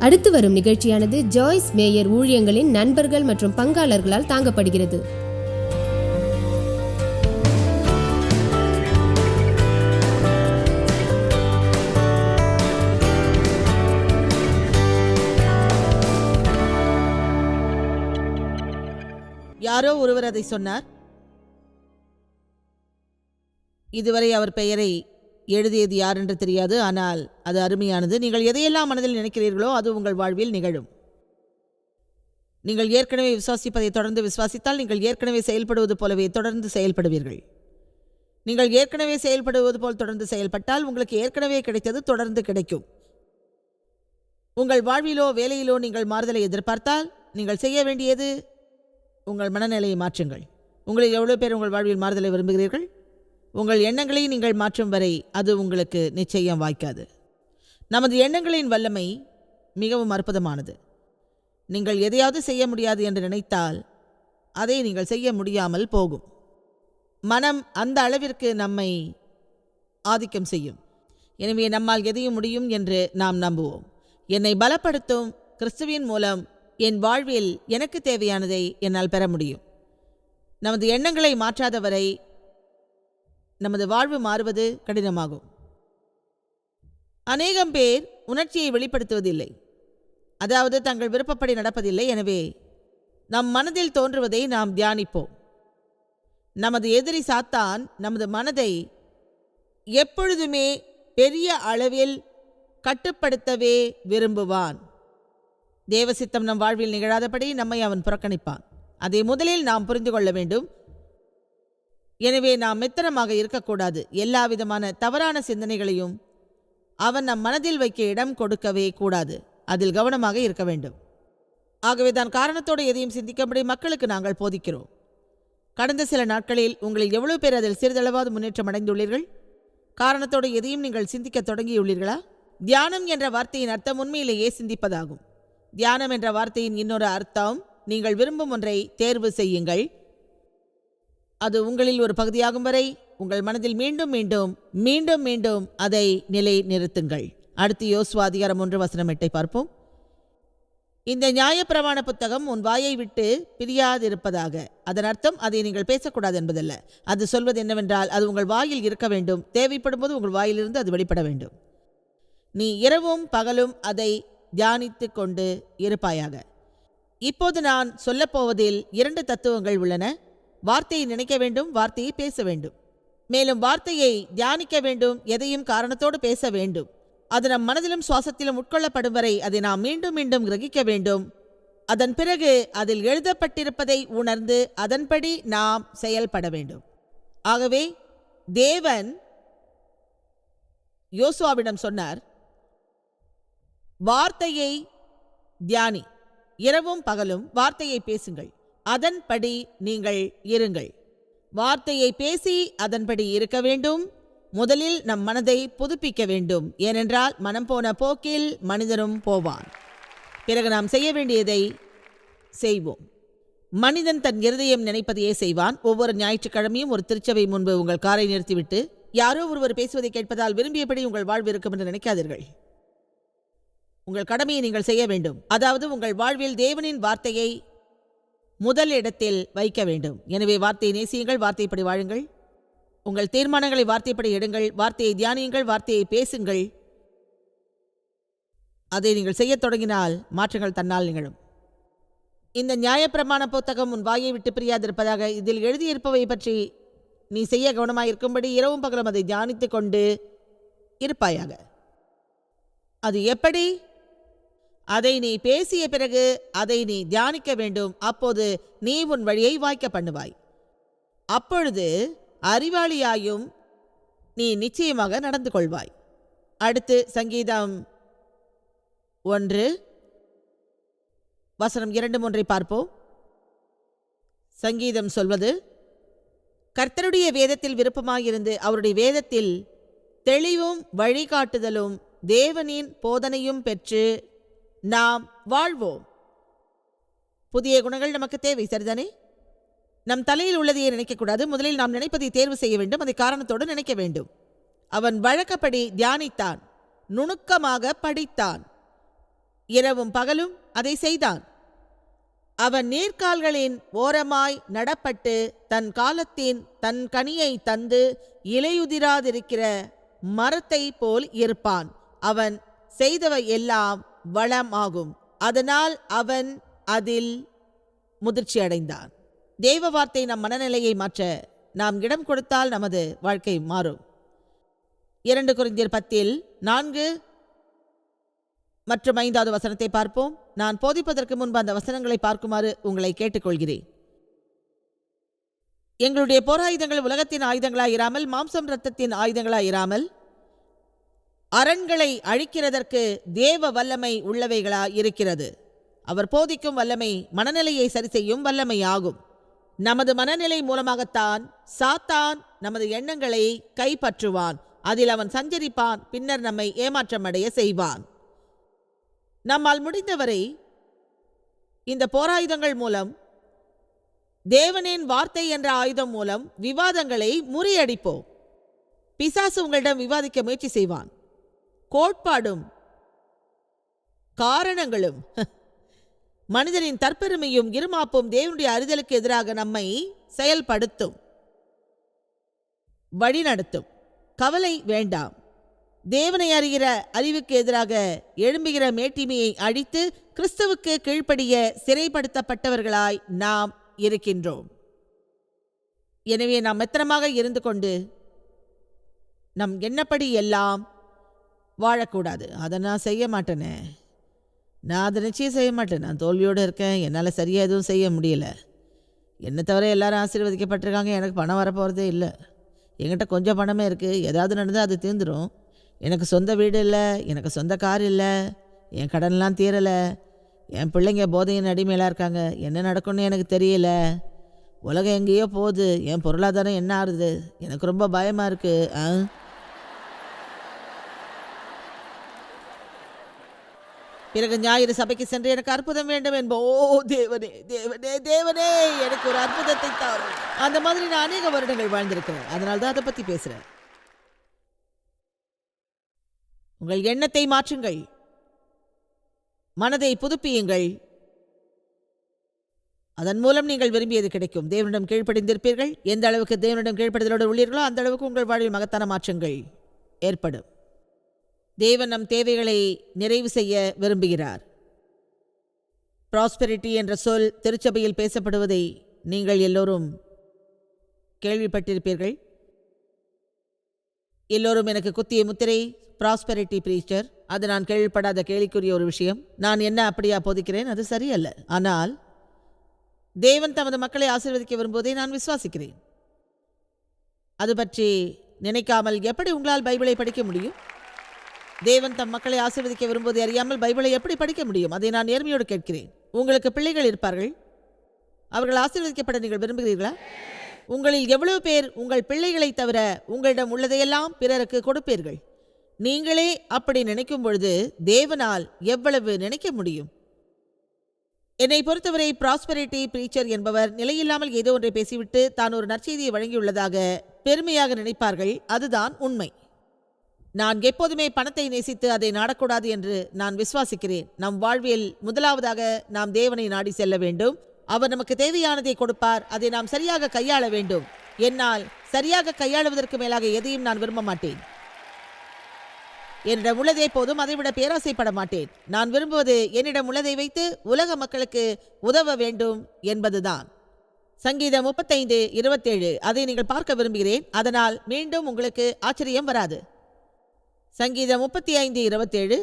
அடுத்து வரும் நிகழ்ச்சியானது ஜாய்ஸ் மேயர் ஊழியங்களின் நண்பர்கள் மற்றும் பங்காளர்களால் தாங்கப்படுகிறது. யாரோ ஒருவர் அதை சொன்னார். இதுவரை அவர் பெயரை எழுதியது யார் என்று தெரியாது. ஆனால் அது அருமையானது. நீங்கள் எதையெல்லாம் மனதில் நினைக்கிறீர்களோ அது உங்கள் வாழ்வில் நிகழும். நீங்கள் ஏற்கனவே விசுவாசிப்பதை தொடர்ந்து விசுவாசித்தால் நீங்கள் ஏற்கனவே செயல்படுவது போலவே தொடர்ந்து செயல்படுவீர்கள். நீங்கள் ஏற்கனவே செயல்படுவது போல் தொடர்ந்து செயல்பட்டால் உங்களுக்கு ஏற்கனவே கிடைத்தது தொடர்ந்து கிடைக்கும். உங்கள் வாழ்விலோ வேலையிலோ நீங்கள் மாறுதலை எதிர்பார்த்தால் நீங்கள் செய்ய வேண்டியது உங்கள் மனநிலையை மாற்றுங்கள். உங்களில் எவ்வளோ பேர் உங்கள் வாழ்வில் மாறுதலை விரும்புகிறீர்கள்? உங்கள் எண்ணங்களை நீங்கள் மாற்றும் வரை அது உங்களுக்கு நிச்சயம் வாய்க்காது. நமது எண்ணங்களின் வல்லமை மிகவும் அற்புதமானது. நீங்கள் எதையாவது செய்ய முடியாது என்று நினைத்தால் அதை நீங்கள் செய்ய முடியாமல் போகும். மனம் அந்த அளவிற்கு நம்மை ஆதிக்கம் செய்யும். எனவே நம்மால் எதையும் முடியும் என்று நாம் நம்புவோம். என்னை பலப்படுத்தும் கிறிஸ்துவின் மூலம் என் வாழ்வில் எனக்கு தேவையானதை என்னால் பெற முடியும். நமது எண்ணங்களை மாற்றாதவரை நமது வாழ்வு மாறுவது கடினமாகும். அநேகம் பேர் உணர்ச்சியை வெளிப்படுத்துவதில்லை. அதாவது தங்கள் விருப்பப்படி நடப்பதில்லை. எனவே நம் மனதில் தோன்றுவதை நாம் தியானிப்போம். நமது எதிரி சாத்தான் நமது மனதை எப்பொழுதுமே பெரிய அளவில் கட்டுப்படுத்தவே விரும்புவான். தேவசித்தம் நம் வாழ்வில் நிகழாதபடி நம்மை அவன் புறக்கணிப்பான். அதை முதலில் நாம் புரிந்து கொள்ள வேண்டும். எனவே நாம் மெத்தனமாக இருக்கக்கூடாது. எல்லா விதமான தவறான சிந்தனைகளையும் அவன் நம் மனதில் வைக்க இடம் கொடுக்கவே கூடாது. அதில் கவனமாக இருக்க வேண்டும். ஆகவே தான் காரணத்தோடு எதையும் சிந்திக்கும்படி மக்களுக்கு நாங்கள் போதிக்கிறோம். கடந்த சில நாட்களில் உங்களில் எவ்வளவு பேர் அதில் சிறிதளவாவது முன்னேற்றம் அடைந்துள்ளீர்கள்? காரணத்தோடு எதையும் நீங்கள் சிந்திக்க தொடங்கியுள்ளீர்களா? தியானம் என்ற வார்த்தையின் அர்த்தம் உண்மையிலேயே சிந்திப்பதாகும். தியானம் என்ற வார்த்தையின் இன்னொரு அர்த்தம் நீங்கள் விரும்பும் ஒன்றை தேர்வு செய்யுங்கள். அது உங்களில் ஒரு பகுதியாகும் வரை உங்கள் மனதில் மீண்டும் மீண்டும் மீண்டும் மீண்டும் அதை நிலை நிறுத்துங்கள் அடுத்து யோசுவா அதிகாரம் ஒன்று வசனம் எட்டை பார்ப்போம். இந்த நியாயப்பிரமாண புத்தகம் உன் வாயை விட்டு பிரியாதிருப்பதாக. அதன் அர்த்தம் அதை நீங்கள் பேசக்கூடாது என்பதல்ல. அது சொல்வது என்னவென்றால் அது உங்கள் வாயில் இருக்க வேண்டும். தேவைப்படும் போது உங்கள் வாயிலிருந்து அது வெளிப்பட வேண்டும். நீ இரவும் பகலும் அதை தியானித்து கொண்டு இருப்பாயாக. இப்போது நான் சொல்லப்போவதில் இரண்டு தத்துவங்கள் உள்ளன. வார்த்தையை நினைக்க வேண்டும் வார்த்தையை பேச வேண்டும். மேலும் வார்த்தையை தியானிக்க வேண்டும் எதையும் காரணத்தோடு பேச வேண்டும். அது நம் மனதிலும் சுவாசத்திலும் உட்கொள்ளப்படும் வரை அதை நாம் மீண்டும் மீண்டும் கிரகிக்க வேண்டும். அதன் பிறகு அதில் எழுதப்பட்டிருப்பதை உணர்ந்து அதன்படி நாம் செயல்பட வேண்டும். ஆகவே தேவன் யோசுவாவிடம் சொன்னார் வார்த்தையை தியானி இரவும் பகலும் வார்த்தையை பேசுங்கள். அதன்படி நீங்கள் இருங்கள். வார்த்தையை பேசி அதன்படி இருக்க வேண்டும். முதலில் நம் மனதை புதுப்பிக்க வேண்டும். ஏனென்றால் மனம் போன போக்கில் மனிதனும் போவான். பிறகு நாம் செய்ய வேண்டியதை செய்வோம். மனிதன் தன் இருதயம் நினைப்பதையே செய்வான். ஒவ்வொரு ஞாயிற்றுக்கிழமையும் ஒரு திருச்சபை முன்பு உங்கள் காரை நிறுத்திவிட்டு யாரோ ஒருவர் பேசுவதை கேட்பதால் விரும்பியபடி உங்கள் வாழ்வு இருக்கும் என்று நினைக்காதீர்கள். உங்கள் கடமையை நீங்கள் செய்ய வேண்டும். அதாவது உங்கள் வாழ்வில் தேவனின் வார்த்தையை முதல் இடத்தில் வைக்க வேண்டும். எனவே வார்த்தையை நேசியுங்கள் வார்த்தைப்படி வாழுங்கள். உங்கள் தீர்மானங்களை வார்த்தைப்படி எடுங்கள் வார்த்தையை தியானியுங்கள் வார்த்தையை பேசுங்கள். அதை நீங்கள் செய்யத் தொடங்கினால் மாற்றங்கள் தன்னால் நிகழும். இந்த நியாயப்பிரமாண புத்தகம் உன் வாயை விட்டு பிரியாதிருப்பதாக இதில் எழுதியிருப்பவை பற்றி நீ செய்ய கவனமாயிருக்கும்படி இரவும் பகலும் அதை தியானித்துக் கொண்டு இருப்பாயாக. அது எப்படி? அதை நீ பேசிய பிறகு அதை நீ தியானிக்க வேண்டும். அப்போது நீ உன் வழியை வாய்க்க பண்ணுவாய். அப்பொழுது அறிவாளியாயும் நீ நிச்சயமாக நடந்து கொள்வாய். அடுத்து சங்கீதம் ஒன்று. வசனம் இரண்டு மூன்றை பார்ப்போம். சங்கீதம் சொல்வது கர்த்தருடைய வேதத்தில் விருப்பமாயிருந்து அவருடைய வேதத்தில் தெளிவும் வழிகாட்டுதலும் தேவனின் போதனையும் பெற்று நாம் வாழ்வோம். புதிய குணங்கள் நமக்கு தேவை சரிதானே? நம் தலையில் உள்ளதையே நினைக்கக்கூடாது. முதலில் நாம் நினைப்பதை தேர்வு செய்ய வேண்டும். அதை காரணத்தோடு நினைக்க வேண்டும். அவன் வழக்கப்படி தியானித்தான். நுணுக்கமாக படித்தான். இரவும் பகலும் அதை செய்தான். அவன் நீர்க்கால்களின் ஓரமாய் நடப்பட்டு தன் காலத்தின் தன் கனியை தந்து இலையுதிராதிருக்கிற மரத்தை போல் இருப்பான். அவன் செய்தவை எல்லாம் வளமாகும். அதனால் அவன் அதில் முதிர்ச்சி அடைந்தான் தெய்வ வார்த்தை நம் மனநிலையை மாற்ற நாம் இடம் கொடுத்தால் நமது வாழ்க்கை மாறும். இரண்டு குறிந்தியர் பத்தில் நான்கு மற்றும் ஐந்தாவது வசனத்தை பார்ப்போம். நான் போதிப்பதற்கு முன்பு அந்த வசனங்களை பார்க்குமாறு உங்களை கேட்டுக்கொள்கிறேன். எங்களுடைய போராயுதங்கள் உலகத்தின் ஆயுதங்களாயிராமல் மாம்சம் இரத்தத்தின் ஆயுதங்களாயிராமல் அரண்களை அழிக்கிறதற்கு தேவ வல்லமை உள்ளவைகளா இருக்கிறது அவர் போதிக்கும் வல்லமை மனநிலையை சரி செய்யும் வல்லமை ஆகும் நமது மனநிலை மூலமாகத்தான் சாத்தான் நமது எண்ணங்களை கைப்பற்றுவான். அதில் அவன் சஞ்சரிப்பான் பின்னர் நம்மை ஏமாற்றமடைய செய்வான். நம்மால் முடிந்தவரை இந்த போராயுதங்கள் மூலம் தேவனின் வார்த்தை என்ற ஆயுதம் மூலம் விவாதங்களை முறியடிப்போம். பிசாசு உங்களிடம் விவாதிக்க முயற்சி செய்வான். கோட்பாடும் காரணங்களும். மனிதனின் தற்பெருமையும் இருமாப்பும் தேவனுடைய அறிதலுக்கு எதிராக நம்மை செயல்படுத்தும். வழிநடத்தும். கவலை வேண்டாம். தேவனை அறிகிற அறிவுக்கு எதிராக எழும்புகிற மேட்டிமையை அழித்து கிறிஸ்துவுக்கு கீழ்ப்படிய சிறைப்படுத்தப்பட்டவர்களாய் நாம் இருக்கின்றோம். எனவே நாம் மெத்தனமாக இருந்து கொண்டு நம் எண்ணப்படி எல்லாம் வாழக்கூடாது. அதை நான் செய்ய மாட்டேனே. நான் அதை நிச்சயம் செய்ய மாட்டேன். நான் தோல்வியோடு இருக்கேன். என்னால் சரியாக எதுவும் செய்ய முடியல. என்னை தவிர எல்லாரும் ஆசீர்வதிக்கப்பட்டிருக்காங்க. எனக்கு பணம் வரப்போகிறதே இல்லை. என்கிட்ட கொஞ்சம் பணமே இருக்குது ஏதாவது நடந்தால் அது தீர்ந்துடும் எனக்கு சொந்த வீடு இல்லை. எனக்கு சொந்த கார் இல்லை. என் கடன்லாம் தீரலை. என் பிள்ளைங்க போதையின் அடிமையிலாக இருக்காங்க. என்ன நடக்கும்னு எனக்கு தெரியல. உலகம் எங்கேயோ போகுது. என் பொருளாதாரம் என்ன ஆகுது எனக்கு ரொம்ப பயமாக இருக்குது ஆ? பிறகு ஞாயிறு சபைக்கு சென்று எனக்கு அற்புதம் வேண்டும் என்போ தேவனே தேவனே தேவனே எனக்கு ஒரு அற்புதத்தை தாரும். அந்த மாதிரி நான் அநேக வருடங்கள் வாழ்ந்திருக்கிறேன். அதனால தான் அதை பற்றி பேசுகிறேன் உங்கள் எண்ணத்தை மாற்றுங்கள். மனதை புதுப்பியுங்கள். அதன் மூலம் நீங்கள் விரும்பியது கிடைக்கும். தேவனிடம் கீழ்ப்படிந்திருப்பீர்கள். எந்த அளவுக்கு தேவனிடம் கீழ்ப்படுதலோடு உள்ளீர்களோ அந்த அளவுக்கு உங்கள் வாழ்வில் மகத்தான மாற்றங்கள் ஏற்படும். தேவன் நம் தேவைகளை நிறைவு செய்ய விரும்புகிறார். ப்ராஸ்பெரிட்டி என்ற சொல் திருச்சபையில் பேசப்படுவதை நீங்கள் எல்லோரும் கேள்விப்பட்டிருப்பீர்கள். எல்லோரும் எனக்கு குத்திய முத்திரை ப்ராஸ்பெரிட்டி பிரீஸ்டர் அது நான் கேள்விப்படாத கேள்விக்குரிய ஒரு விஷயம். நான் என்ன அப்படியா போதிக்கிறேன்? அது சரியல்ல. ஆனால் தேவன் தமது மக்களை ஆசீர்வதிக்க விரும்புவதை நான் விசுவாசிக்கிறேன். அது பற்றி நினைக்காமல் எப்படி உங்களால் பைபிளை படிக்க முடியும்? தேவன் தம் மக்களை ஆசீர்வதிக்க விரும்புவதை அறியாமல் பைபிளை எப்படி படிக்க முடியும்? அதை நான் நேர்மையோடு கேட்கிறேன். உங்களுக்கு பிள்ளைகள் இருப்பார்கள். அவர்கள் ஆசீர்வதிக்கப்பட நீங்கள் விரும்புகிறீர்களா? உங்களில் எவ்வளவு பேர் உங்கள் பிள்ளைகளைத் தவிர உங்களிடம் உள்ளதையெல்லாம் பிறருக்கு கொடுப்பீர்கள்? நீங்களே அப்படி நினைக்கும் பொழுது தேவனால் எவ்வளவு நினைக்க முடியும்? என்னை பொறுத்தவரை ப்ராஸ்பரிட்டி பிரீச்சர் என்பவர் நிலையில்லாமல் ஏதோ ஒன்றை பேசிவிட்டு தான் ஒரு நற்செய்தியை வழங்கியுள்ளதாக பெருமையாக நினைப்பார்கள். அதுதான் உண்மை. நான் எப்போதுமே பணத்தை நேசித்து அதை நாடக்கூடாது என்று நான் விசுவாசிக்கிறேன். நம் வாழ்வில் முதலாவதாக நாம் தேவனை நாடி செல்ல வேண்டும். அவர் நமக்கு தேவையானதை கொடுப்பார். அதை நாம் சரியாக கையாள வேண்டும். என்னால் சரியாக கையாளுவதற்கு மேலாக எதையும் நான் விரும்ப மாட்டேன். என்னிடம் உள்ளதே போதும். அதைவிட பேராசைப்பட மாட்டேன். நான் விரும்புவது என்னிடம் உள்ளதை வைத்து உலக மக்களுக்கு உதவ வேண்டும் என்பதுதான். சங்கீதம் முப்பத்தைந்து இருபத்தேழு. அதை நீங்கள் பார்க்க விரும்புகிறேன். அதனால் மீண்டும் உங்களுக்கு ஆச்சரியம் வராது. சங்கீதம் முப்பத்தி ஐந்து இருபத்தேழு.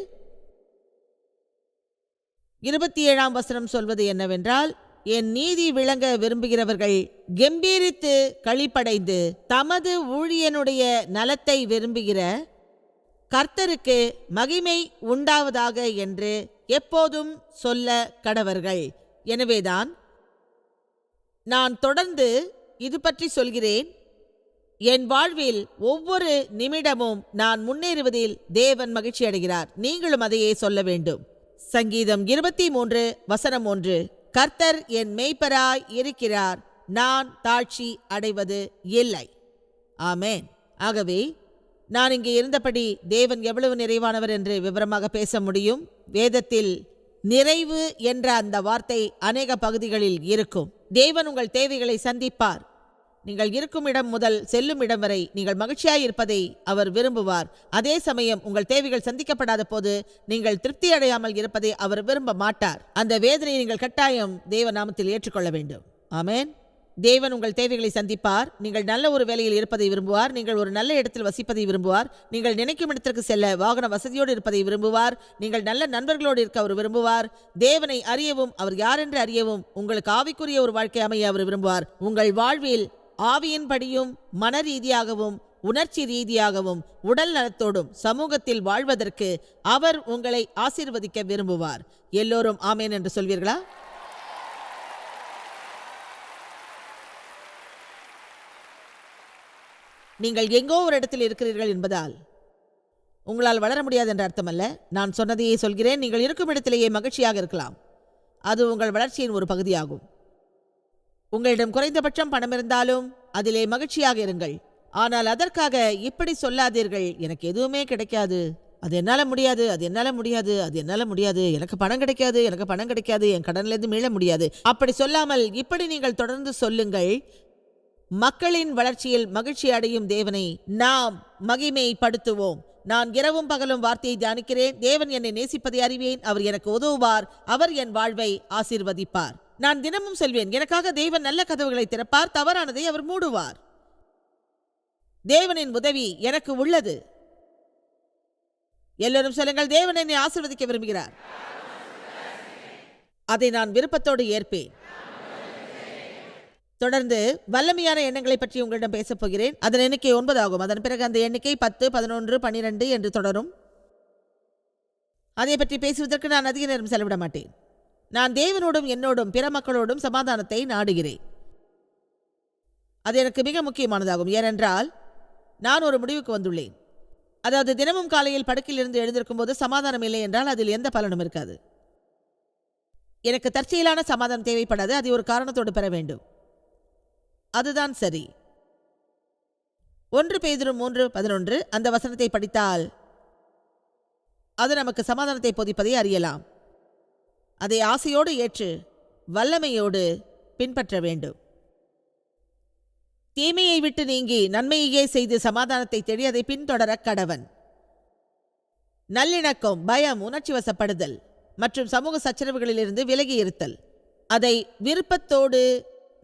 இருபத்தி ஏழாம் வசனம் சொல்வது என்னவென்றால் என் நீதி விளங்க விரும்புகிறவர்கள் கெம்பீரித்து களிப்படைந்து தமது ஊழியனுடைய நலத்தை விரும்புகிற கர்த்தருக்கு மகிமை உண்டாவதாக என்று எப்போதும் சொல்ல கடவர்கள். எனவேதான் நான் தொடர்ந்து இது பற்றி சொல்கிறேன். என் வாழ்வில் ஒவ்வொரு நிமிடமும் நான் முன்னேறுவதில் தேவன் மகிழ்ச்சி அடைகிறார். நீங்களும் அதையே சொல்ல வேண்டும். சங்கீதம் இருபத்தி மூன்று வசனம் ஒன்று. கர்த்தர் என் மெய்ப்பராய் இருக்கிறார். நான் தாழ்ச்சி அடைவது இல்லை. ஆமேன். ஆகவே நான் இங்கே இருந்தபடி தேவன் எவ்வளவு நிறைவானவர் என்று விவரமாக பேச முடியும்? வேதத்தில் நிறைவு என்ற அந்த வார்த்தை அநேக பகுதிகளில் இருக்கும். தேவன் உங்கள் தேவைகளை சந்திப்பார். நீங்கள் இருக்கும் இடம் முதல் செல்லும் இடம் வரை நீங்கள் மகிழ்ச்சியாய் இருப்பதை அவர் விரும்புவார். அதே சமயம் உங்கள் தேவைகள் சந்திக்கப்படாத போது நீங்கள் திருப்தி அடையாமல் இருப்பதை அவர் விரும்ப மாட்டார். அந்த வேதனையை நீங்கள் கட்டாயம் தேவ நாமத்தில் ஏற்றுக்கொள்ள வேண்டும். ஆமேன். தேவன் உங்கள் தேவைகளை சந்திப்பார். நீங்கள் நல்ல ஒரு வேலையில் இருப்பதை விரும்புவார். நீங்கள் ஒரு நல்ல இடத்தில் வசிப்பதை விரும்புவார். நீங்கள் நினைக்கும் இடத்திற்கு செல்ல வாகன வசதியோடு இருப்பதை விரும்புவார். நீங்கள் நல்ல நண்பர்களோடு இருக்க அவர் விரும்புவார். தேவனை அறியவும் அவர் யார் என்று அறியவும் உங்களுக்கு ஆவிக்குரிய ஒரு வாழ்க்கை அமைய அவர் விரும்புவார். உங்கள் வாழ்வில் ஆவியின்படியும் மன ரீதியாகவும் உணர்ச்சி ரீதியாகவும் உடல் நலத்தோடும் சமூகத்தில் வாழ்வதற்கு அவர் உங்களை ஆசீர்வதிக்க விரும்புவார். எல்லோரும் ஆமேன் என்று சொல்வீர்களா? நீங்கள் எங்கோ ஒரு இடத்தில் இருக்கிறீர்கள் என்பதால் உங்களால் வளர முடியாது என்ற அர்த்தமல்ல. நான் சொன்னதையே சொல்கிறேன். நீங்கள் இருக்கும் இடத்திலேயே மகிழ்ச்சியாக இருக்கலாம். அது உங்கள் வளர்ச்சியின் ஒரு பகுதியாகும். உங்களிடம் குறைந்தபட்சம் பணம் இருந்தாலும் அதிலே மகிழ்ச்சியாக இருங்கள். ஆனால் அதற்காக இப்படி சொல்லாதீர்கள். எனக்கு எதுவுமே கிடைக்காது. அது என்னால முடியாது அது என்னால முடியாது அது என்னால முடியாது. எனக்கு பணம் கிடைக்காது எனக்கு பணம் கிடைக்காது. என் கடன்லேருந்து மீள முடியாது. அப்படி சொல்லாமல் இப்படி நீங்கள் தொடர்ந்து சொல்லுங்கள். மக்களின் வளர்ச்சியில் மகிழ்ச்சி அடையும் தேவனை நாம் மகிமைப்படுத்துவோம். நான் இரவும் பகலும் வார்த்தையை தியானிக்கிறேன். தேவன் என்னை நேசிப்பதை அறிவேன். அவர் எனக்கு உதவுவார். அவர் என் வாழ்வை ஆசீர்வதிப்பார். நான் தினமும் செல்வேன். எனக்காக தேவன் நல்ல கதவுகளை திறப்பார். தவறானதை அவர் மூடுவார். தேவனின் உதவி எனக்கு உள்ளது. எல்லோரும் சொல்லுங்கள் தேவன் என்னை ஆசீர்வதிக்க விரும்புகிறார். அதை நான் விருப்பத்தோடு ஏற்பேன். தொடர்ந்து வல்லமையான எண்ணங்களை பற்றி உங்களிடம் பேசப் போகிறேன். அதன் எண்ணிக்கை ஒன்பது ஆகும் அதன் பிறகு அந்த எண்ணிக்கை பத்து பதினொன்று பன்னிரெண்டு என்று தொடரும். அதை பற்றி பேசுவதற்கு நான் அதிக நேரம் செலவிட மாட்டேன். நான் தேவனோடும் என்னோடும் பிற மக்களோடும் சமாதானத்தை நாடுகிறேன். அது எனக்கு மிக முக்கியமானதாகும். ஏனென்றால் நான் ஒரு முடிவுக்கு வந்துள்ளேன். அதாவது தினமும் காலையில் படுக்கையிலிருந்து எழுந்திருக்கும் போது சமாதானம் இல்லை என்றால் அதில் எந்த பலனும் இருக்காது. எனக்கு தற்செயலான சமாதானம் தேவைப்படாது. அதை ஒரு காரணத்தோடு பெற வேண்டும். அதுதான் சரி. ஒன்று பேதுரு மூன்று பதினொன்று அந்த வசனத்தை படித்தால் அது நமக்கு சமாதானத்தை போதிப்பதை அறியலாம். அதை ஆசையோடு ஏற்று வல்லமையோடு பின்பற்ற வேண்டும். தீமையை விட்டு நீங்கி நன்மையையே செய்து சமாதானத்தை தெரியதை பின்தொடர கடவன். நல்லிணக்கம் பயம் உணர்ச்சி வசப்படுதல் மற்றும் சமூக சச்சரவுகளிலிருந்து விலகி இருத்தல். அதை விருப்பத்தோடு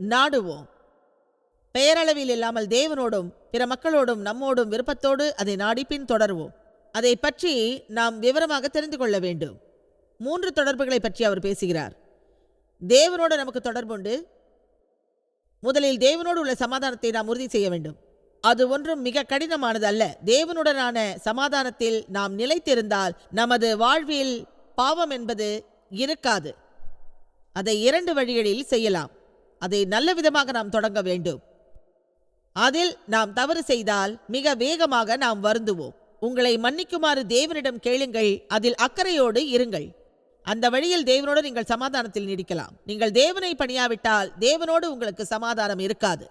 நாடுவோம். பெயரளவில் இல்லாமல் தேவனோடும் பிற மக்களோடும் நம்மோடும் விருப்பத்தோடு அதை நாடி பின் தொடருவோம் அதை பற்றி நாம் விவரமாக தெரிந்து கொள்ள வேண்டும். மூன்று தொடர்புகளை பற்றி அவர் பேசுகிறார். தேவனோடு நமக்கு தொடர்புண்டு. முதலில் தேவனோடு உள்ள சமாதானத்தை நாம் உறுதி செய்ய வேண்டும். அது ஒன்றும் மிக கடினமானது அல்ல. தேவனுடனான சமாதானத்தில் நாம் நிலைத்திருந்தால் நமது வாழ்வில் பாவம் என்பது இருக்காது. அதை இரண்டு வழிகளில் செய்யலாம். அதை நல்ல விதமாக நாம் தொடங்க வேண்டும். அதில் நாம் தவறு செய்தால் மிக வேகமாக நாம் வருந்துவோம். உங்களை மன்னிக்குமாறு தேவனிடம் கேளுங்கள். அதில் அக்கறையோடு இருங்கள். அந்த வழியில் தேவனோடு நீங்கள் சமாதானத்தில் நீடிக்கலாம். நீங்கள் தேவனை பணியாவிட்டால் தேவனோடு உங்களுக்கு சமாதானம் இருக்காது.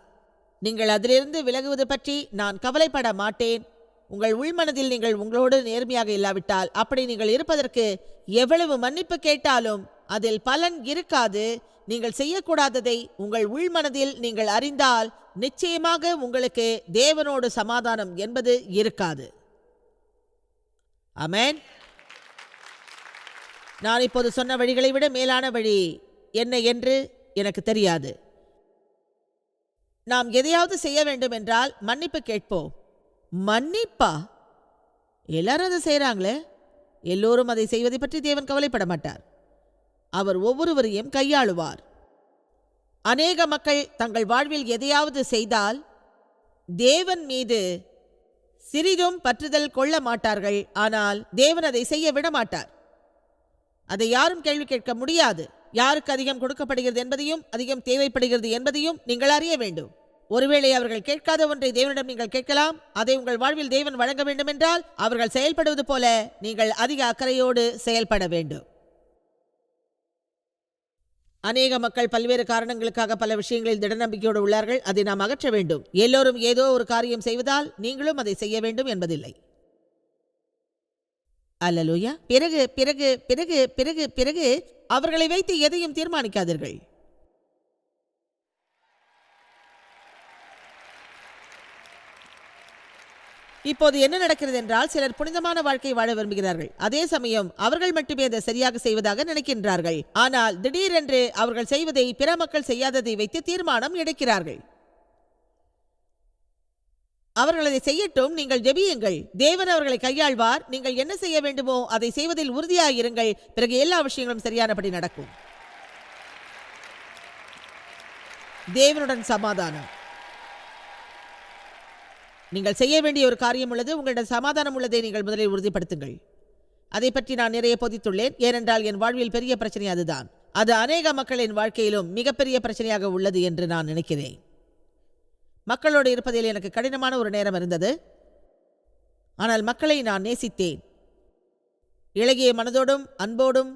நீங்கள் அதிலிருந்து விலகுவது பற்றி நான் கவலைப்பட மாட்டேன். உங்கள் உள்மனதில் நீங்கள் உங்களோடு நேர்மையாக இல்லாவிட்டால் அப்படி நீங்கள் இருப்பதற்கு எவ்வளவு மன்னிப்பு கேட்டாலும் அதில் பலன் இருக்காது. நீங்கள் செய்யக்கூடாததை உங்கள் உள்மனதில் நீங்கள் அறிந்தால் நிச்சயமாக உங்களுக்கு தேவனோடு சமாதானம் என்பது இருக்காது. அமேன் நான் இப்போது சொன்ன வழிகளை விட மேலான வழி என்ன என்று எனக்கு தெரியாது. நாம் எதையாவது செய்ய வேண்டும் என்றால் மன்னிப்பு கேட்போம். மன்னிப்பா? எல்லாரும் அதை செய்கிறாங்களே எல்லோரும் அதை செய்வதை பற்றி தேவன் கவலைப்பட மாட்டார். அவர் ஒவ்வொருவரையும் கையாளுவார். அநேக மக்கள் தங்கள் வாழ்வில் எதையாவது செய்தால் தேவன் மீது சிறிதும் பற்றுதல் கொள்ள மாட்டார்கள். ஆனால் தேவன் அதை செய்ய விட மாட்டார். அதை யாரும் கேள்வி கேட்க முடியாது. யாருக்கு அதிகம் கொடுக்கப்படுகிறது என்பதையும் அதிகம் தேவைப்படுகிறது என்பதையும் நீங்கள் அறிய வேண்டும். ஒருவேளை அவர்கள் கேட்காத ஒன்றை தேவனிடம் நீங்கள் கேட்கலாம். அதை உங்கள் வாழ்வில் தேவன் வழங்க வேண்டும் என்றால் அவர்கள் செயல்படுவது போல நீங்கள் அதிக அக்கறையோடு செயல்பட வேண்டும். அநேக மக்கள் பல்வேறு காரணங்களுக்காக பல விஷயங்களில் திடநம்பிக்கையோடு உள்ளார்கள். அதை நாம் அகற்ற வேண்டும். எல்லோரும் ஏதோ ஒரு காரியம் செய்வதால் நீங்களும் அதை செய்ய வேண்டும் என்பதில்லை. அல்லலுயா. பிறகு பிறகு பிறகு பிறகு பிறகு அவர்களை வைத்து எதையும் தீர்மானிக்காதீர்கள். இப்போது என்ன நடக்கிறது என்றால் சிலர் புனிதமான வாழ்க்கை வாழ விரும்புகிறார்கள். அதே சமயம் அவர்கள் மட்டுமே அதை சரியாக செய்வதாக நினைக்கின்றார்கள். ஆனால் திடீரென்று அவர்கள் செய்வதை பிற மக்கள் செய்யாததை வைத்து தீர்மானம் எடுக்கிறார்கள். அவர்கள் அதை செய்யட்டும் நீங்கள் ஜெபியுங்கள். தேவன் அவர்களை கையாள்வார். நீங்கள் என்ன செய்ய வேண்டுமோ அதை செய்வதில் உறுதியாயிருங்கள். பிறகு எல்லா விஷயங்களும் சரியானபடி நடக்கும். தேவனுடன் சமாதானம். நீங்கள் செய்ய வேண்டிய ஒரு காரியம் உள்ளது. உங்களிடம் சமாதானம் உள்ளதை நீங்கள் முதலில் உறுதிப்படுத்துங்கள். அதை பற்றி நான் நிறைய பொதித்துள்ளேன். ஏனென்றால் என் வாழ்வில் பெரிய பிரச்சனை அதுதான். அது அநேக மக்களின் வாழ்க்கையிலும் மிகப்பெரிய பிரச்சனையாக உள்ளது என்று நான் நினைக்கிறேன். மக்களோடு இருப்பதில் எனக்கு கடினமான ஒரு நேரம் இருந்தது. ஆனால் மக்களை நான் நேசித்தேன். இளகிய மனதோடும் அன்போடும்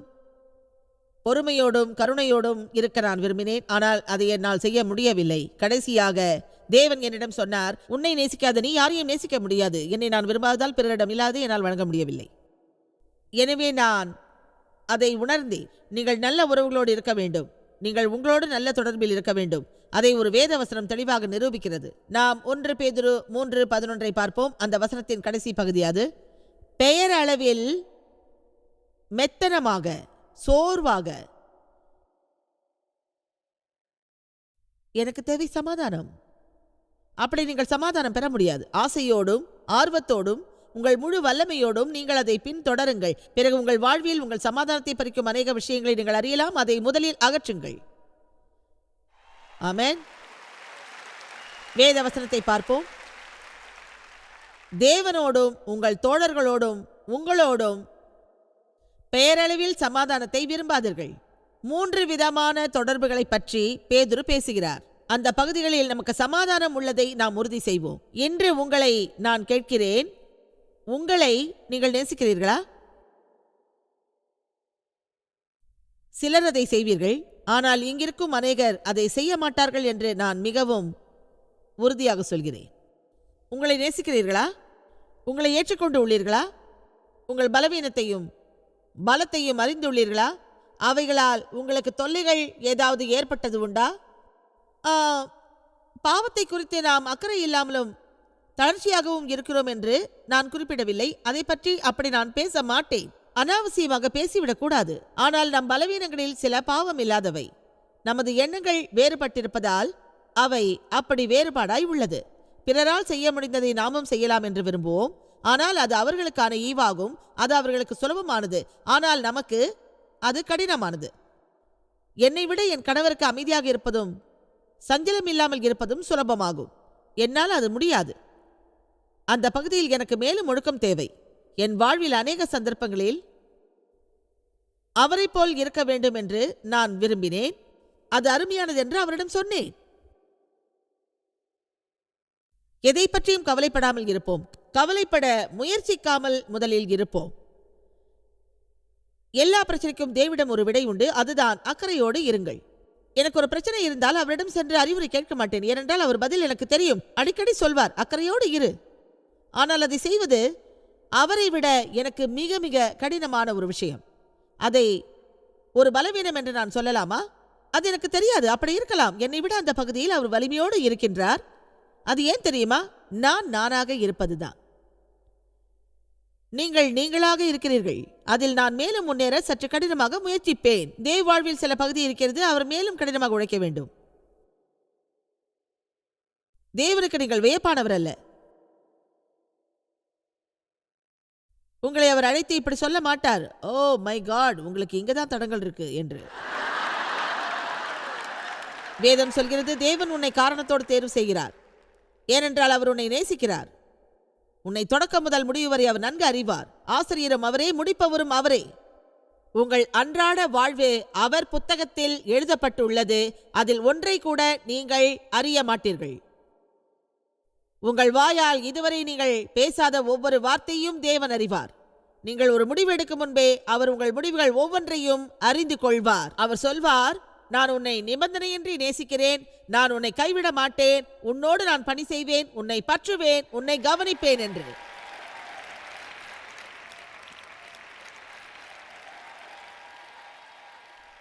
பொறுமையோடும் கருணையோடும் இருக்க நான் விரும்பினேன். ஆனால் அதை என்னால் செய்ய முடியவில்லை. கடைசியாக தேவன் என்னிடம் சொன்னார் உன்னை நேசிக்காத நீ யாரையும் நேசிக்க முடியாது. என்னை நான் விரும்பாததால் பிறரிடம் இல்லாது என்னால் வழங்க முடியவில்லை. எனவே நான் அதை உணர்ந்தேன். நீங்கள் நல்ல உறவுகளோடு இருக்க வேண்டும். நீங்கள் உங்களோடு நல்ல தொடர்பில் இருக்க வேண்டும். அதை ஒரு வேத வசனம் தெளிவாக நிரூபிக்கிறது. நாம் ஒன்று பேதுரு மூன்று பதினொன்றை பார்ப்போம். அந்த வசனத்தின் கடைசி பகுதி அது. பெயரளவில் மெத்தனமாக சோர்வாக. எனக்கு தேவை சமாதானம். அப்படி நீங்கள் சமாதானம் பெற முடியாது. ஆசையோடும் ஆர்வத்தோடும் உங்கள் முழு வல்லமையோடும் நீங்கள் அதை பின்தொடருங்கள். பிறகு உங்கள் வாழ்வில் உங்கள் சமாதானத்தை பறிக்கும் அநேக விஷயங்களை நீங்கள் அறியலாம். அதை முதலில் அகற்றுங்கள். ஆமேன். வேத வசனத்தை பார்ப்போம். தேவனோடும் உங்கள் தோழர்களோடும் உங்களோடும் பெயரளவில் சமாதானத்தை விரும்பாதீர்கள். மூன்று விதமான தொடர்புகளை பற்றி பேதுரு பேசுகிறார். அந்த பகுதிகளில் நமக்கு சமாதானம் உள்ளதை நாம் உறுதி செய்வோம். இன்று உங்களை நான் கேட்கிறேன். உங்களை நீங்கள் நேசிக்கிறீர்களா? சிலர் அதை செய்வீர்கள். ஆனால் இங்கிருக்கும் அநேகர் அதை செய்ய மாட்டார்கள் என்று நான் மிகவும் உறுதியாக சொல்கிறேன். உங்களை நேசிக்கிறீர்களா? உங்களை ஏற்றுக்கொண்டு உள்ளீர்களா? உங்கள் பலவீனத்தையும் பலத்தையும் அறிந்துள்ளீர்களா அவைகளால் உங்களுக்கு தொல்லைகள் ஏதாவது ஏற்பட்டது உண்டா? ஆ, பாவத்தை குறித்து நாம் அக்கறை இல்லாமலும் தளர்ச்சியாகவும் இருக்கிறோம் என்று நான் குறிப்பிடவில்லை. அதை பற்றி அப்படி நான் பேச மாட்டேன். அனாவசியமாக பேசிவிடக் கூடாது ஆனால் நம் பலவீனங்களில் சில பாவம் இல்லாதவை. நமது எண்ணங்கள் வேறுபட்டிருப்பதால் அவை அப்படி வேறுபாடாய் உள்ளது. பிறரால் செய்ய முடிந்ததை நாமும் செய்யலாம் என்று விரும்புவோம். ஆனால் அது அவர்களுக்கான ஈவாகும் அது அவர்களுக்கு சுலபமானது. ஆனால் நமக்கு அது கடினமானது. என்னை விட என் கணவருக்கு அமைதியாக இருப்பதும் சஞ்சலம் இல்லாமல் இருப்பதும் சுலபமாகும். என்னால் அது முடியாது. அந்த பகுதியில் எனக்கு மேலும் ஒழுக்கம் தேவை. என் வாழ்வில் அநேக சந்தர்ப்பங்களில் அவரைப் போல் இருக்க வேண்டும் என்று நான் விரும்பினேன். அது அருமையானது என்று அவரிடம் சொன்னேன். எதை பற்றியும் கவலைப்படாமல் இருப்போம். கவலைப்பட முயற்சிக்காமல் முதலில் இருப்போம். எல்லா பிரச்சனைக்கும் தேவிடம் ஒரு விடை உண்டு. அதுதான் அக்கறையோடு இருங்கள். எனக்கு ஒரு பிரச்சனை இருந்தால் அவரிடம் சென்று அறிவுரை கேட்க மாட்டேன். ஏனென்றால் அவர் பதில் எனக்கு தெரியும். அடிக்கடி சொல்வார் அக்கறையோடு இரு. ஆனால் அதை செய்வது அவரை விட எனக்கு மிக மிக கடினமான ஒரு விஷயம். அதை ஒரு பலவீனம் என்று நான் சொல்லலாமா? அது எனக்கு தெரியாது. அப்படி இருக்கலாம். என்னை விட அந்த பகுதியில் அவர் வலிமையோடு இருக்கின்றார். அது ஏன் தெரியுமா? நான் நானாக இருப்பதுதான். நீங்கள் நீங்களாக இருக்கிறீர்கள். அதில் நான் மேலும் முன்னேற சற்று கடினமாக முயற்சிப்பேன். தேவ் வாழ்வில் சில பகுதி இருக்கிறது. அவர் மேலும் கடினமாக உழைக்க வேண்டும். தேவனுக்கு நீங்கள் வியப்பானவர் அல்ல உங்களை அவர் அழைத்து இப்படி சொல்ல மாட்டார். ஓ மை காட் உங்களுக்கு இங்கே தான் தடங்கள் இருக்கு என்று. வேதம் சொல்கிறது தேவன் உன்னை காரணத்தோடு தேர்வு செய்கிறார். ஏனென்றால் அவர் உன்னை நேசிக்கிறார். உன்னை தொடக்கம் முதல் முடிவு வரை அவர் நன்கு அறிவார். ஆசிரியரும் அவரே முடிப்பவரும் அவரே. உங்கள் அன்றாட வாழ்வு அவர் புத்தகத்தில் எழுதப்பட்டுள்ளது. அதில் ஒன்றை கூட நீங்கள் அறிய மாட்டீர்கள். உங்கள் வாயால் இதுவரை நீங்கள் பேசாத ஒவ்வொரு வார்த்தையும் தேவன் அறிவார். நீங்கள் ஒரு முடிவு எடுக்கும் முன்பே அவர் உங்கள் முடிவுகள் ஒவ்வொன்றையும் அறிந்து கொள்வார். அவர் சொல்வார் நான் உன்னை நிபந்தனையின்றி நேசிக்கிறேன். நான் உன்னை கைவிட மாட்டேன். உன்னோடு நான் பணி செய்வேன். உன்னை பற்றுவேன். உன்னை கவனிப்பேன் என்று.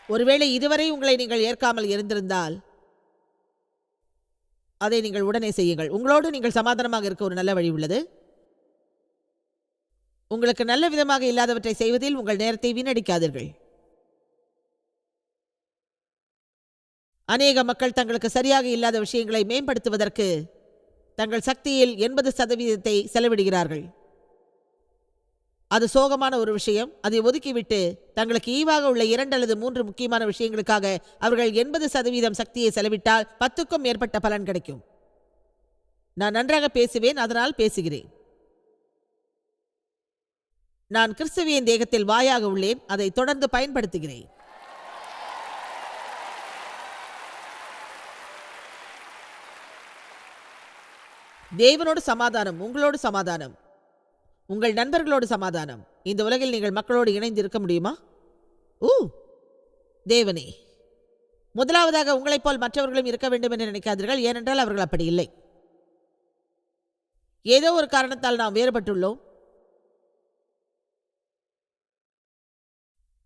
ஒருவேளை இதுவரை உங்களை நீங்கள் ஏற்காமல் இருந்திருந்தால் அதை நீங்கள் உடனே செய்யுங்கள். உங்களோடு நீங்கள் சமாதானமாக இருக்க ஒரு நல்ல வழி உள்ளது. உங்களுக்கு நல்ல விதமாக இல்லாதவற்றை செய்வதில் உங்கள் நேரத்தை வீணடிக்காதீர்கள். அநேக மக்கள் தங்களுக்கு சரியாக இல்லாத விஷயங்களை மேம்படுத்துவதற்கு தங்கள் சக்தியில் எண்பது சதவீதத்தை செலவிடுகிறார்கள். அது சோகமான ஒரு விஷயம். அதை ஒதுக்கிவிட்டு தங்களுக்கு ஈவாக உள்ள இரண்டு அல்லது மூன்று முக்கியமான விஷயங்களுக்காக அவர்கள் எண்பது சதவீதம் சக்தியை செலவிட்டால் பத்துக்கும் மேற்பட்ட பலன் கிடைக்கும். நான் நன்றாக பேசுவேன் அதனால் பேசுகிறேன். நான் கிறிஸ்துவியின் தேகத்தில் வாயாக உள்ளேன் அதை தொடர்ந்து பயன்படுத்துகிறேன். தேவனோடு சமாதானம் உங்களோடு சமாதானம். உங்கள் நண்பர்களோடு சமாதானம். இந்த உலகில் நீங்கள் மக்களோடு இணைந்து இருக்க முடியுமா? ஊ தேவனே. முதலாவதாக உங்களைப் போல் மற்றவர்களும் இருக்க வேண்டும் என்று நினைக்காதீர்கள். ஏனென்றால் அவர்கள் அப்படி இல்லை. ஏதோ ஒரு காரணத்தால் நாம் வேறுபட்டுள்ளோம்.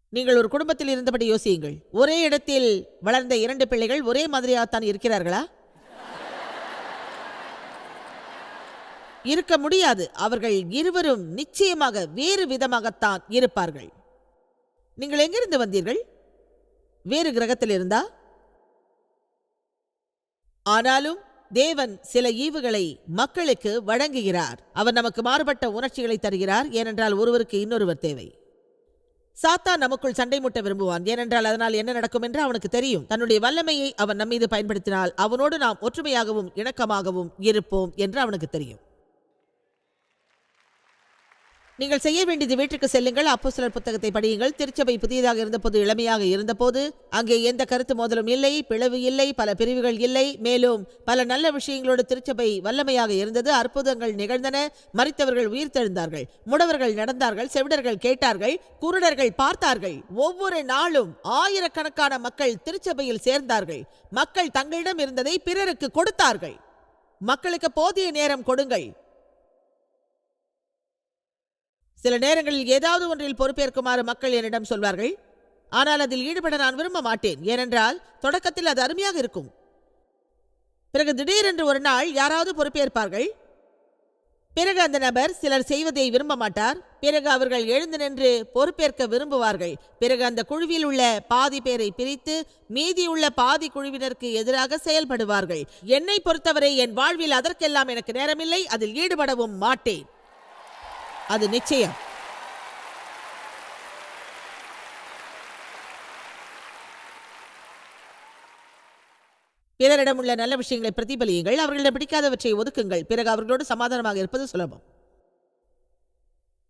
நீங்கள் ஒரு குடும்பத்தில் இருந்தபடி யோசியுங்கள். ஒரே இடத்தில் வளர்ந்த இரண்டு பிள்ளைகள் ஒரே மாதிரியாகத்தான் இருக்கிறார்களா? இருக்க முடியாது. அவர்கள் இருவரும் நிச்சயமாக வேறு விதமாகத்தான் இருப்பார்கள். நீங்கள் எங்கிருந்து வந்தீர்கள்? வேறு கிரகத்தில் இருந்தா? ஆனாலும் தேவன் சில ஈவுகளை மக்களுக்கு வழங்குகிறார். அவர் நமக்கு மாறுபட்ட உணர்ச்சிகளை தருகிறார். ஏனென்றால் ஒருவருக்கு இன்னொருவர் தேவை. சாத்தான் நமக்குள் சண்டை முட்ட விரும்புவான். ஏனென்றால் அதனால் என்ன நடக்கும் என்று அவனுக்கு தெரியும். தன்னுடைய வல்லமையை அவன் நம்மீது பயன்படுத்தினால் அவனோடு நாம் ஒற்றுமையாகவும் இணக்கமாகவும் இருப்போம் என்று அவனுக்கு தெரியும். நீங்கள் செய்ய வேண்டியது வீட்டுக்கு செல்லுங்கள். அப்போஸ்தலர் புத்தகத்தை படியுங்கள். திருச்சபை புதியதாக இருந்தபோது இளமையாக இருந்தபோது அங்கே எந்த கருத்து மோதலும் இல்லை. பிளவு இல்லை. பல பிரிவுகள் இல்லை. மேலும் பல நல்ல விஷயங்களோடு திருச்சபை வல்லமையாக இருந்தது. அற்புதங்கள் நிகழ்ந்தன. மறித்தவர்கள் உயிர்த்தெழுந்தார்கள் முடவர்கள் நடந்தார்கள். செவிடர்கள் கேட்டார்கள். குருடர்கள் பார்த்தார்கள். ஒவ்வொரு நாளும் ஆயிரக்கணக்கான மக்கள் திருச்சபையில் சேர்ந்தார்கள். மக்கள் தங்களிடம் இருந்ததை பிறருக்கு கொடுத்தார்கள். மக்களுக்கு போதிய நேரம் கொடுங்கள். சில நேரங்களில் ஏதாவது ஒன்றில் பொறுப்பேற்குமாறு மக்கள் என்னிடம் சொல்வார்கள். ஆனால் அதில் ஈடுபட நான் விரும்ப மாட்டேன். ஏனென்றால் தொடக்கத்தில் அது அருமையாக இருக்கும். பிறகு திடீரென்று ஒரு நாள் யாராவது பொறுப்பேற்பார்கள். பிறகு அந்த நபர் சிலர் செய்வதை விரும்ப மாட்டார். பிறகு அவர்கள் எழுந்து நின்று பொறுப்பேற்க விரும்புவார்கள். பிறகு அந்த குழுவில் உள்ள பாதி பேரை பிரித்து மீதியுள்ள பாதி குழுவினருக்கு எதிராக செயல்படுவார்கள். என்னை பொறுத்தவரை என் வாழ்வில் அதற்கெல்லாம் எனக்கு நேரமில்லை. அதில் ஈடுபடவும் மாட்டேன். அது நிச்சயம். பிறரிடம் உள்ள நல்ல விஷயங்களை பிரதிபலியுங்கள். அவர்களிடம் பிடிக்காதவற்றை ஒதுக்குங்கள். பிறகு அவர்களோடு சமாதானமாக இருப்பது சுலபம்.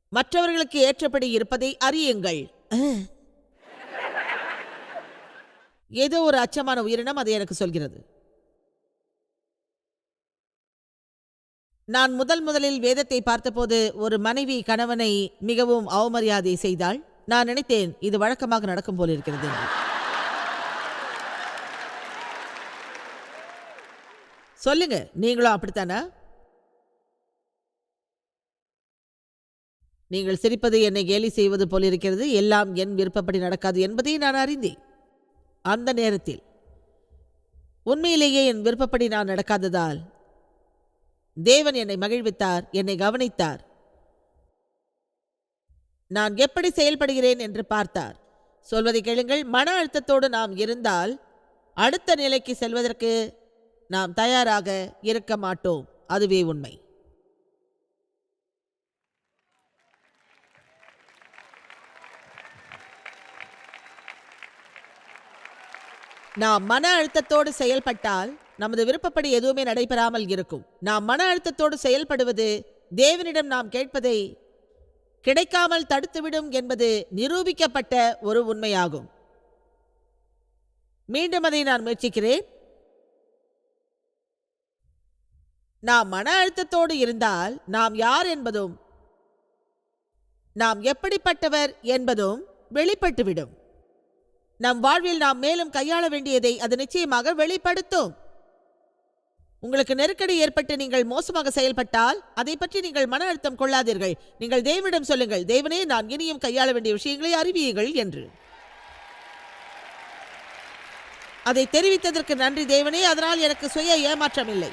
மற்றவர்களுக்கு ஏற்றபடி இருப்பதை அறியுங்கள். ஏதோ ஒரு அச்சமான உயிரினம் அதை எனக்கு சொல்கிறது. நான் முதல் முதலில் வேதத்தை பார்த்தபோது ஒரு மனைவி கணவனை மிகவும் அவமரியாதை செய்தாள். நான் நினைத்தேன் இது வழக்கமாக நடக்கும் போலிருக்கிறது சொல்லுங்க நீங்களும் அப்படித்தானா? நீங்கள் சிரிப்பது என்னை கேலி செய்வது போலிருக்கிறது எல்லாம் என் விருப்பப்படி நடக்காது என்பதை நான் அறிந்தேன். அந்த நேரத்தில் உண்மையிலேயே என் விருப்பப்படி நான் நடக்காததால் தேவன் என்னை மகிழ்வித்தார் என்னை கவனித்தார். நான் எப்படி செயல்படுகிறேன் என்று பார்த்தார். சொல்வதை கேளுங்கள் மன அழுத்தத்தோடு நாம் இருந்தால் அடுத்த நிலைக்கு செல்வதற்கு நாம் தயாராக இருக்க மாட்டோம். அதுவே உண்மை. நாம் மன அழுத்தத்தோடு செயல்பட்டால் நமது விருப்பப்படி எதுவுமே நடைபெறாமல் இருக்கும். நாம் மன அழுத்தத்தோடு செயல்படுவது தேவனிடம் நாம் கேட்பதை கிடைக்காமல் தடுத்துவிடும் என்பது நிரூபிக்கப்பட்ட ஒரு உண்மையாகும். மீண்டும் அதை நான் முயற்சிக்கிறேன். நாம் மன அழுத்தத்தோடு இருந்தால் நாம் யார் என்பதும் நாம் எப்படிப்பட்டவர் என்பதும் வெளிப்பட்டுவிடும். நம் வாழ்வில் நாம் மேலும் கையாள வேண்டியதை அது நிச்சயமாக வெளிப்படுத்தும். உங்களுக்கு நெருக்கடி ஏற்பட்டு நீங்கள் மோசமாக செயல்பட்டால் அதை பற்றி நீங்கள் மன அழுத்தம் கொள்ளாதீர்கள். நீங்கள் தேவனிடம் சொல்லுங்கள் தேவனே நான் இனியும் கையாள வேண்டிய விஷயங்களை அறிவியுங்கள் என்று. அதை தெரிவித்ததற்கு நன்றி தேவனே அதனால் எனக்கு சுய ஏமாற்றம் இல்லை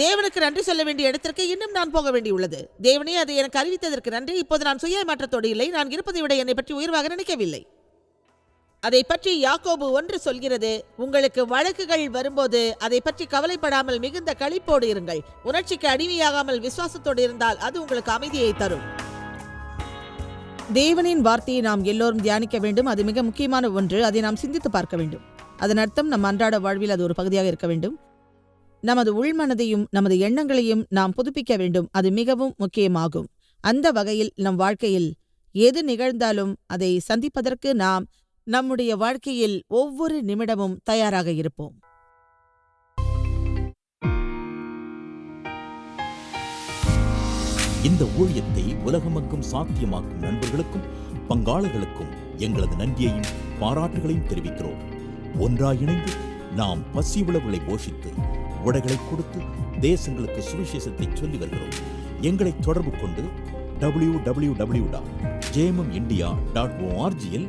தேவனுக்கு நன்றி சொல்ல வேண்டிய இடத்திற்கு இன்னும் நான் போக வேண்டியுள்ளது. தேவனே அதை எனக்கு அறிவித்ததற்கு நன்றி. இப்போது நான் சுய ஏமாற்றத்தோடு இல்லை. நான் இருப்பதை விட என்னை பற்றி உயர்வாக நினைக்கவில்லை. அதை பற்றி யாக்கோபு ஒன்று சொல்கிறது உங்களுக்கு வழக்குகள் வரும்போது அதை பற்றி கவலைப்படாமல் மிகுந்த களிப்போடு இருங்கள். உணர்ச்சிக்கு அடிமையாகாமல் விசுவாசத்தோடு இருந்தால் அது உங்களுக்கு அமைதியை தரும். தேவனின் வார்த்தையை நாம் எல்லோரும் தியானிக்க வேண்டும். அது மிக முக்கியமான ஒன்று. அதை நாம் சிந்தித்து பார்க்க வேண்டும். அதன் அர்த்தம் நம் அன்றாட வாழ்வில் அது ஒரு பகுதியாக இருக்க வேண்டும். நமது உள்மனதையும் நமது எண்ணங்களையும் நாம் புதுப்பிக்க வேண்டும். அது மிகவும் முக்கியமாகும். அந்த வகையில் நம் வாழ்க்கையில் எது நிகழ்ந்தாலும் அதை சந்திப்பதற்கு நாம் நம்முடைய வாழ்க்கையில் ஒவ்வொரு நிமிடமும் தயாராக இருப்போம். இந்த ஊழியத்தை உலகமக்கும் சாத்தியமாக்கும் நண்பர்களுக்கும் பங்காளர்களுக்கும் எங்களது நன்றியையும் பாராட்டுகளையும் தெரிவிக்கிறோம். ஒன்றாக இணைந்து நாம் பசி உழவுகளை போஷித்து உடைகளை கொடுத்து தேசங்களுக்கு சுவிசேஷத்தை சொல்லி வருகிறோம். எங்களை தொடர்பு கொண்டு டபிள்யூ டபிள்யூ டபிள்யூ டாட் ஜேமம் இந்தியா டாட் ஓஆர்ஜியில்